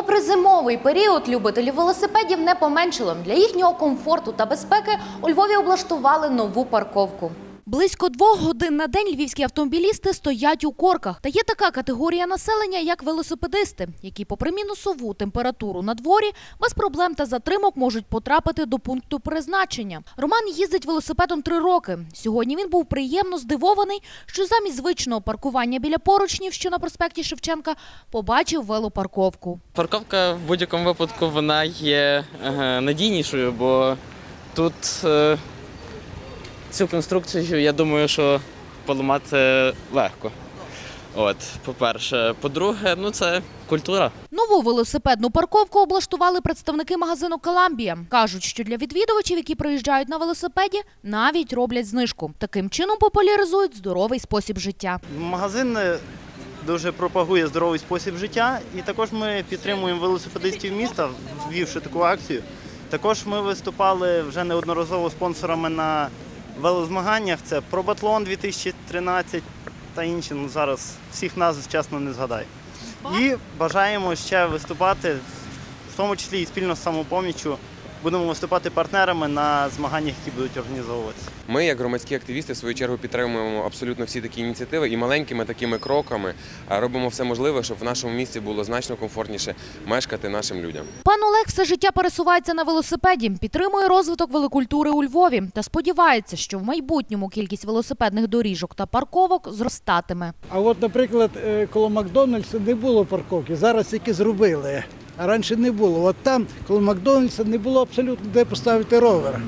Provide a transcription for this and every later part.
Попри зимовий період, любителів велосипедів не поменшило. Для їхнього комфорту та безпеки у Львові облаштували нову парковку. Близько двох годин на день львівські автомобілісти стоять у корках. Та є така категорія населення, як велосипедисти, які, попри мінусову температуру на дворі, без проблем та затримок можуть потрапити до пункту призначення. Роман їздить велосипедом три роки. Сьогодні він був приємно здивований, що замість звичного паркування біля поручнів, що на проспекті Шевченка, побачив велопарковку. Парковка в будь-якому випадку вона є надійнішою, бо тут е, цю конструкцію, я думаю, що поламати легко. От, по-перше. По-друге, ну це культура. Нову велосипедну парковку облаштували представники магазину Каламбія. Кажуть, що для відвідувачів, які приїжджають на велосипеді, навіть роблять знижку. Таким чином популяризують здоровий спосіб життя. Магазин е, дуже пропагує здоровий спосіб життя, і також ми підтримуємо велосипедистів міста, ввівши таку акцію. Також ми виступали вже неодноразово спонсорами на велозмаганнях. Це Пробатлон 2013 та інші. Ну зараз всіх назв чесно не згадаю. І бажаємо ще виступати, в тому числі і спільно з самопоміччю. Будемо виступати партнерами на змаганнях, які будуть організовуватися. Ми, як громадські активісти, в свою чергу підтримуємо абсолютно всі такі ініціативи і маленькими такими кроками робимо все можливе, щоб в нашому місті було значно комфортніше мешкати нашим людям. Пан Олег все життя пересувається на велосипеді, підтримує розвиток велокультури у Львові та сподівається, що в майбутньому кількість велосипедних доріжок та парковок зростатиме. А от, наприклад, е, коло Макдональдса не було парковки, зараз тільки зробили. Раніше не було. От там, коло Макдональдса, не було абсолютно де поставити ровер.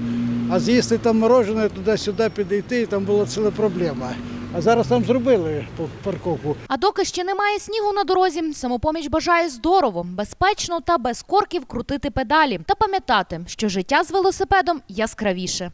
А з'їсти там морожене, туди-сюди підійти, там була ціла проблема. А зараз там зробили парковку. А доки ще немає снігу на дорозі, самопоміч бажає здорово, безпечно та без корків крутити педалі та пам'ятати, що життя з велосипедом яскравіше.